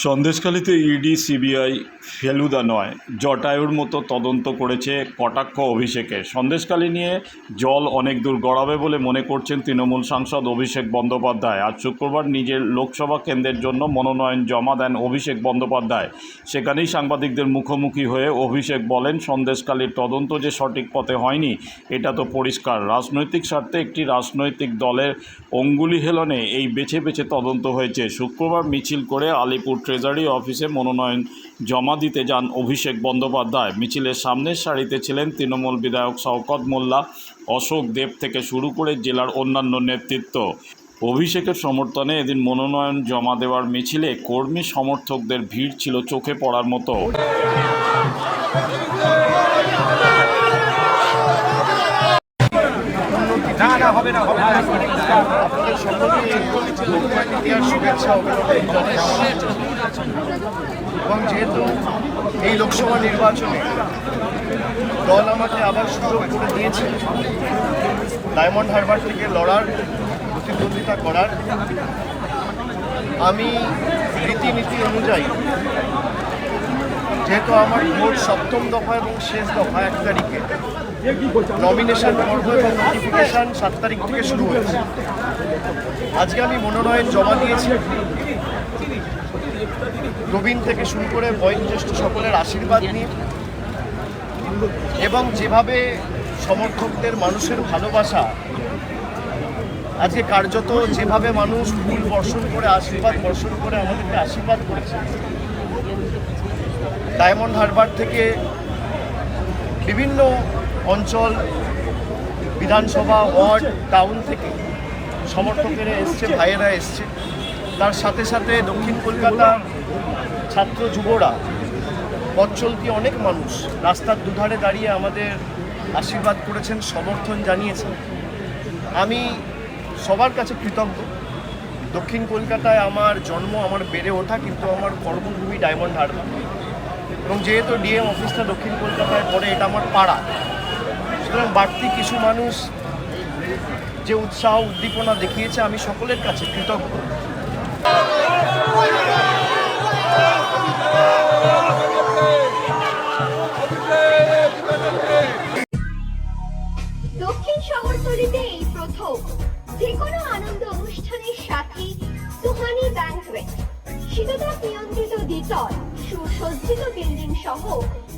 সন্দেশখালীতে ED, CBI Feluda নয়, জটায়ুর মতো তদন্ত করেছে কটাক্ষ অভিষেকে। সন্দেশখালী নিয়ে জল অনেক দূর গড়াবে বলে মনে করছেন তৃণমূল সাংসদ অভিষেক বন্দ্যোপাধ্যায়। আজ শুক্রবার নিজের লোকসভা কেন্দ্রের জন্য মনোনয়ন জমা দেন অভিষেক বন্দ্যোপাধ্যায়। সেখানেই সাংবাদিকদের মুখোমুখি হয়ে অভিষেক বলেন, সন্দেশখালীর তদন্ত যে সঠিক পথে হয়নি, এটা তো পরিষ্কার। রাজনৈতিক স্বার্থে একটি রাজনৈতিক দলের অঙ্গুলি হেলনে এই বেছে বেছে তদন্ত হয়েছে। শুক্রবার মিছিল করে আলিপুর ট্রেজারি অফিসে মনোনয়ন জমা দিতে যান অভিষেক বন্দ্যোপাধ্যায়। মিছিলের সামনের সারিতে ছিলেন তৃণমূল বিধায়ক শওকত মোল্লা, অশোক দেব থেকে শুরু করে জেলার অন্যান্য নেতৃত্ব। অভিষেকের সমর্থনে এদিন মনোনয়ন জমা দেওয়ার মিছিলে কর্মী সমর্থকদের ভিড় ছিল চোখে পড়ার মতো। আপনাদের সকলকে শুভেচ্ছা এবং যেহেতু এই লোকসভা নির্বাচনে দল আমাকে আবার সুযোগ করে দিয়েছে, ডায়মন্ড হারবার থেকে লড়ার, প্রতিদ্বন্দ্বিতা করার, আমি রীতিনীতি অনুযায়ী, যেহেতু আমার ভোট সপ্তম দফা এবং শেষ দফা এক তারিখে নমিনেশন পর্ব এবং নোটিফিকেশন সাত তারিখ থেকে শুরু হয়েছে। আজকে আমি মনোনয়ন জমা দিয়েছি। প্রবীণ থেকে শুরু করে বয়োজ্যেষ্ঠ সকলের আশীর্বাদ নিয়ে এবং যেভাবে সমর্থকদের মানুষের ভালোবাসা, আজকে কার্যত যেভাবে মানুষ ফুল বর্ষণ করে, আশীর্বাদ বর্ষণ করে আমাদেরকে আশীর্বাদ করেছে, ডায়মন্ড হারবার থেকে বিভিন্ন অঞ্চল, বিধানসভা ওয়ার্ড, টাউন থেকে সমর্থকেরা এসছে, ভাইয়েরা এসছে। তার সাথে সাথে দক্ষিণ কলকাতার ছাত্র যুবরা পথ অনেক মানুষ রাস্তার দুধারে দাঁড়িয়ে আমাদের আশীর্বাদ করেছেন, সমর্থন জানিয়েছেন। আমি সবার কাছে কৃতজ্ঞ। দক্ষিণ কলকাতায় আমার জন্ম আমার বেড়ে ওঠা কিন্তু আমার কর্মভূমি ডায়মন্ড হারবার। এবং যেহেতু ডিএম অফিসটা দক্ষিণ কলকাতায় পড়ে, এটা আমার পাড়া। সুতরাং বাড়তি কিছু মানুষ যে উৎসাহ, উদ্দীপনা দেখিয়েছে, আমি সকলের কাছে কৃতজ্ঞ। দক্ষিণ শহরতলিতে এই প্রথম যে কোনো আনন্দ অনুষ্ঠানের সাথে সুহানি ব্যাংকুয়েট শীততাপ নিয়ন্ত্রিত দ্বিতল, সুসজ্জিত বিল্ডিং সহ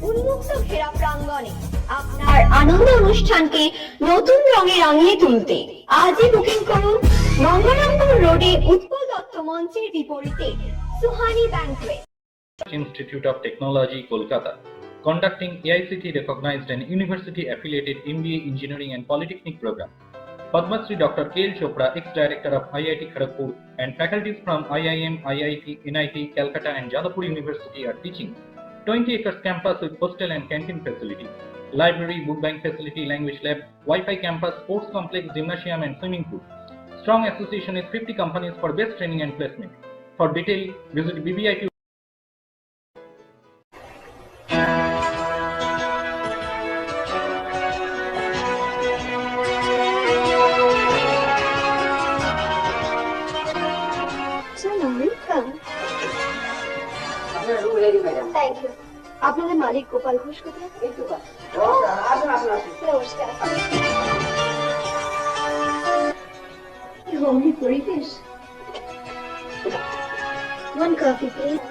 উন্মুক্ত ঘেরা প্রাঙ্গণে। আপনার আনন্দ অনুষ্ঠানকে নতুন রঙে রাঙিয়ে তুলতে আজই বুকিং করুন গঙ্গারামপুর রোডে উৎপল দত্ত মঞ্চের বিপরীতে Suhani banquet Institute of Technology, Kolkata, conducting AICT recognized and university affiliated MBA Engineering and Polytechnic program. Padma Shri Dr. K. Chopra, ex-director of IIT Kharagpur, and faculties from IIM, IIT, NIT, Calcutta, and Jadavpur University are teaching. 20 acres campus with hostel and canteen facility, library, book bank facility, language lab, Wi-Fi campus, sports complex, gymnasium and swimming pool. Strong association is 50 companies for best training and placement. For detail, visit BBIQ. Thank you. আপনাদের মালিক গোপাল ঘোষ কোথায়? নমস্কার। কি homely পরিবেশ। One coffee, please.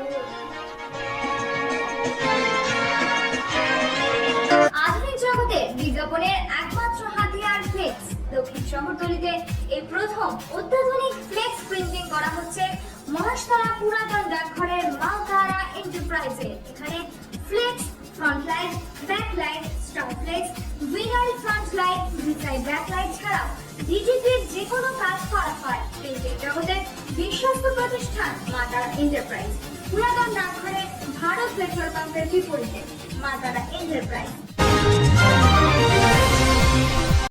আধুনিক জগতে বিজ্ঞাপনের একমাত্র হাতিয়ার ফ্লেক্স দক্ষিণ শহরতলিতে এই প্রথম অত্যাধুনিক ফ্লেক্স প্রিন্টিং করা হচ্ছে মহাশতলা পুরাতন ডাকঘরের মালতারা এন্টারপ্রাইজে এখানে front light back light stop light winner front light ভিসাই back light ছাড়াও ডিজিটির যে কোনো কাজ করা হয় প্রিন্টিং জগতের বিশ্বস্ত প্রতিষ্ঠান মাতারা এন্টারপ্রাইজ। পুরাতন ডাকঘরে ভারত পেট্রোল পাম্পের বিপরীতে মাতারা এন্টারপ্রাইজ।